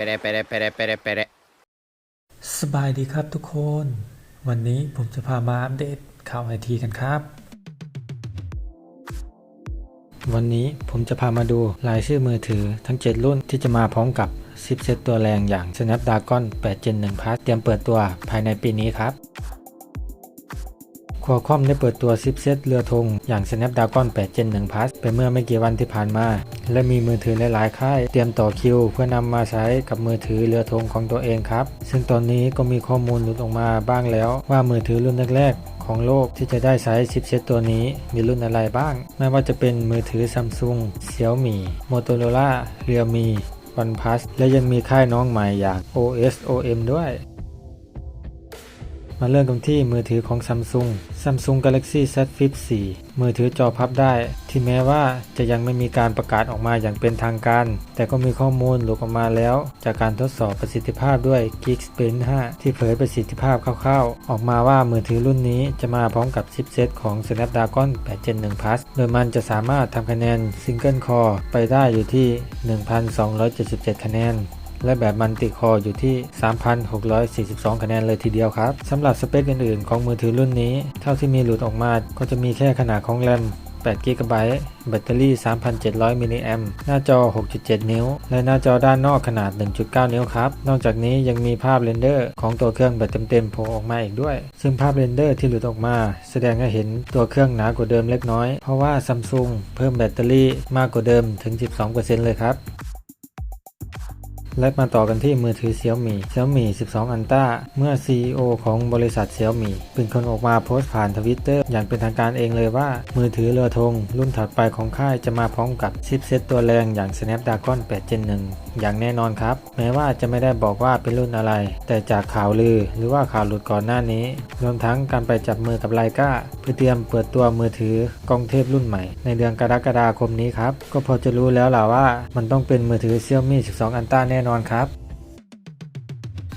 ไปได้ไปได้ไปได้ไปได้สบายดีครับทุกคน วันนี้ผมจะพามาอัปเดตข่าวไอทีกันครับ วันนี้ผมจะพามาดูรายชื่อมือถือทั้ง 7 รุ่นที่จะมาพร้อมกับชิปเซตตัวแรงอย่าง Snapdragon 8 Gen 1 Plus เตรียมเปิดตัวภายในปีนี้ครับ ควอคอมได้เปิดตัวชิปเซตเรือธงอย่าง Snapdragon 8 Gen 1 Plus ไปเมื่อไม่กี่วันที่ผ่านมา และมีมือถือหลายๆ ค่าย เตรียมต่อคิว เพื่อนำมาใช้กับมือถือเรือธงของตัวเองครับ ซึ่งตอนนี้ก็มีข้อมูลหลุดออกมาบ้างแล้ว ว่ามือถือรุ่นแรกๆ ของโลกที่จะได้ใช้ชิปเซตตัวนี้มีรุ่นอะไรบ้าง ไม่ว่าจะเป็นมือถือ Samsung Xiaomi Motorola Realme OnePlus และยังมีค่ายน้องใหม่อย่าง OSOM ด้วย มาเริ่มกันที่มือถือของ Samsung Samsung Galaxy Z Flip 4 มือถือจอพับได้ ที่แม้ว่าจะยังไม่มีการประกาศออกมาอย่างเป็นทางการ แต่ก็มีข้อมูลหลุดออกมาแล้ว จากการทดสอบประสิทธิภาพด้วย Geekbench 5ที่เผยประสิทธิภาพคร่าวๆ ออกมาว่ามือถือรุ่นนี้จะมาพร้อมกับชิปเซตของ Snapdragon 8 Gen 1 Plus โดยมันจะสามารถทำคะแนน Single Core ไปได้อยู่ที่ 1,277 คะแนน และแบบมันติคออยู่ที่ 3,642 คะแนนเลยทีเดียวครับสำหรับสเปคอื่นๆ ของมือถือรุ่นนี้ เท่าที่มีหลุดออกมาก็จะมีแค่ขนาดของแรม8 g b แบตเตอรี่ 3,700 มิลลิแอมหน้าจอ 6.7 นิ้ว และหน้าจอด้านนอกขนาด 1.9 นิ้วครับ นอกจากนี้ยังมีภาพเรนเดอร์ของตัวเครื่องแบบเต็มๆโผล่ออกมาอีกด้วย ซึ่งภาพเรนเดอร์ที่หลุดออกมา แสดงให้เห็นตัวเครื่องหนากว่าเดิมเล็กน้อย เพราะว่าซัมซุงเพิ่มแบตเตอรี่มากกว่าเดิมถึง 12%เลยครับ และมาต่อกันที่มือถือ Xiaomi Xiaomi 12 Ultra เมื่อ CEO ของบริษัท Xiaomi เป็นคนออกมาโพสต์ผ่านทวิตเตอร์อย่างเป็นทางการเองเลยว่า มือถือเรือธงรุ่นถัดไปของค่ายจะมาพร้อมกับชิปเซตตัวแรงอย่าง Snapdragon 8 Gen 1 อย่างแน่นอนครับ แม้ว่าจะไม่ได้บอกว่าเป็นรุ่นอะไร แต่จากข่าวลือหรือว่าข่าวหลุดก่อนหน้านี้ รวมทั้งการไปจับมือกับไลกาเพื่อเตรียมเปิดตัวมือถือกล้องเทพรุ่นใหม่ ในเดือนกรกฎาคมนี้ครับก็พอจะรู้แล้วล่ะว่า มันต้องเป็นมือถือ Xiaomi 12 Ultra แน่นอนครับ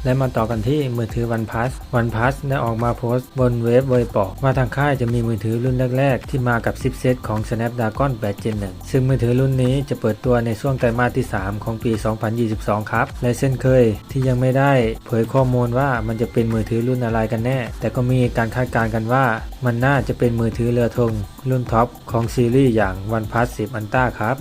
และมาต่อกันที่มือถือ OnePlus OnePlus ได้ออกมาโพสต์บนเว็บเวยบอกว่าทางค่ายจะมีมือถือรุ่นแรก ๆ ที่มากับชิปเซตของ Snapdragon 8 Gen 1 ซึ่งมือถือรุ่นนี้จะเปิดตัวในช่วงไตรมาสที่ 3 ของปี 2022 ครับ และเช่นเคยที่ยังไม่ได้เผยข้อมูลว่ามันจะเป็นมือถือรุ่นอะไรกันแน่ แต่ก็มีการคาดการณ์กันว่า มันน่าจะเป็นมือถือเรือธงรุ่นท็อปของซีรีส์อย่าง OnePlus 10 Ultra ครับ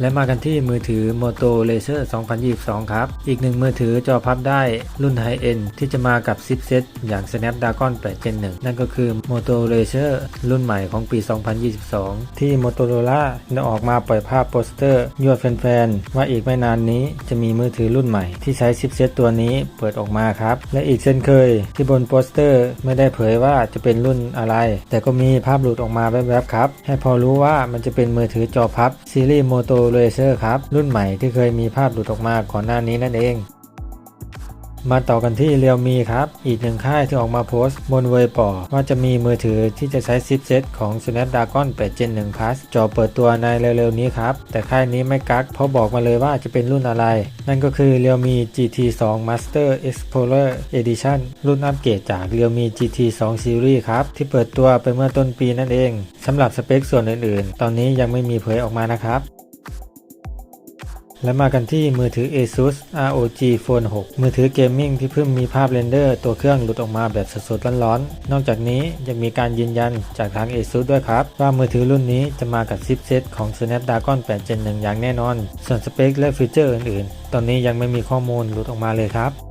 และมากันที่มือถือ Moto Laser 2022 ครับ อีกหนึ่งมือถือจอพับได้รุ่นไฮเอ็นที่จะมากับซิปเซตอย่าง Snapdragon 8 Gen 1 นั่นก็คือ Moto Laser รุ่นใหม่ของปี 2022 ที่ Motorola ได้ออกมาปล่อยภาพโปสเตอร์ยั่วแฟนๆ ว่าอีกไม่นานนี้จะมีมือถือรุ่นใหม่ที่ใช้ซิปเซตตัวนี้เปิดออกมาครับ และอีกเช่นเคยที่บนโปสเตอร์ไม่ได้เผยว่าจะเป็นรุ่นอะไร แต่ก็มีภาพหลุดออกมาแวบๆครับให้พอรู้ว่ามันจะเป็นมือถือจอพับซีรีส์ Moto Laser ครับ รุ่นใหม่ที่เคยมีภาพหลุดออกมาก่อนหน้านี้นั่นเอง มาต่อกันที่เรียวมีครับ อีกหนึ่งค่ายที่ออกมาโพสต์บนเวยปอว่าจะมีมือถือที่จะใช้ชิปเซตของ Snapdragon 8 Gen 1 Plus จอเปิดตัวในเร็วๆนี้ครับ แต่ค่ายนี้ไม่กักเพราะบอกมาเลยว่าจะเป็นรุ่นอะไร นั่นก็คือ Realme GT 2 Master Explorer Edition รุ่นอัปเกรดจาก Realme GT 2 Series ครับ ที่เปิดตัวไปเมื่อต้นปีนั่นเองสำหรับสเปคส่วนอื่นๆ ตอนนี้ยังไม่มีเผยออกมานะครับ และมากันที่มือถือ ASUS ROG Phone 6 มือถือเกมมิ่งที่เพิ่งมีภาพเรนเดอร์ตัวเครื่องหลุดออกมาแบบสดๆร้อนๆ นอกจากนี้ยังมีการยืนยันจากทาง ASUS ด้วยครับ ว่ามือถือรุ่นนี้จะมากับชิปเซตของ Snapdragon 8 Gen 1 อย่างแน่นอน ส่วนสเปคและฟีเจอร์อื่นๆ ตอนนี้ยังไม่มีข้อมูลหลุดออกมาเลยครับ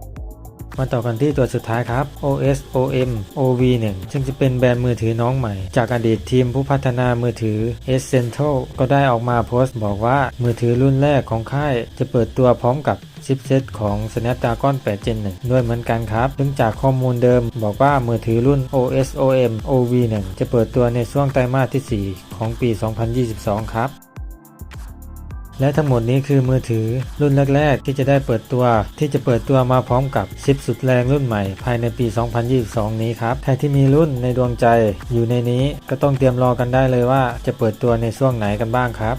มาต่อกันที่ตัวสุดท้ายครับ OSOM OV1 ซึ่งจะเป็นแบรนด์มือถือน้องใหม่ จากอดีตทีมผู้พัฒนามือถือ Essential ก็ได้ออกมาโพสต์บอกว่ามือถือรุ่นแรกของค่าย จะเปิดตัวพร้อมกับชิปเซตของ Snapdragon 8 Gen 1 ด้วยเหมือนกันครับ ซึ่งจากข้อมูลเดิมบอกว่ามือถือรุ่น OSOM OV1 จะเปิดตัวในช่วงไตรมาสที่ 4 ของปี 2022 ครับ และทั้งหมดนี้คือมือถือรุ่นแรกๆ ที่จะได้เปิดตัว ที่จะเปิดตัวมาพร้อมกับชิปสุดแรงรุ่นใหม่ ภายในปี 2022 นี้ครับ ใครที่มีรุ่นในดวงใจอยู่ในนี้ก็ต้องเตรียมรอกันได้เลยว่าจะเปิดตัวในช่วงไหนกันบ้างครับ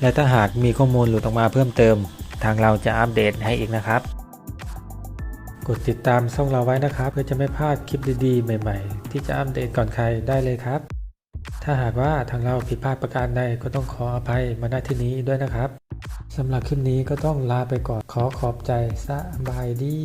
และถ้าหากมีข้อมูลหลุดออกมาเพิ่มเติม ทางเราจะอัปเดตให้อีกนะครับ กดติดตามช่องเราไว้นะครับ เพื่อจะไม่พลาดคลิปดีๆ ใหม่ ๆ ที่จะอัปเดตก่อนใครได้เลยครับ ถ้าหากว่าทางเราผิดพลาดประการใดก็ต้องขออภัยมาณที่นี้ด้วยนะครับสำหรับคลิปนี้ก็ต้องลาไปก่อนขอขอบใจสบายดี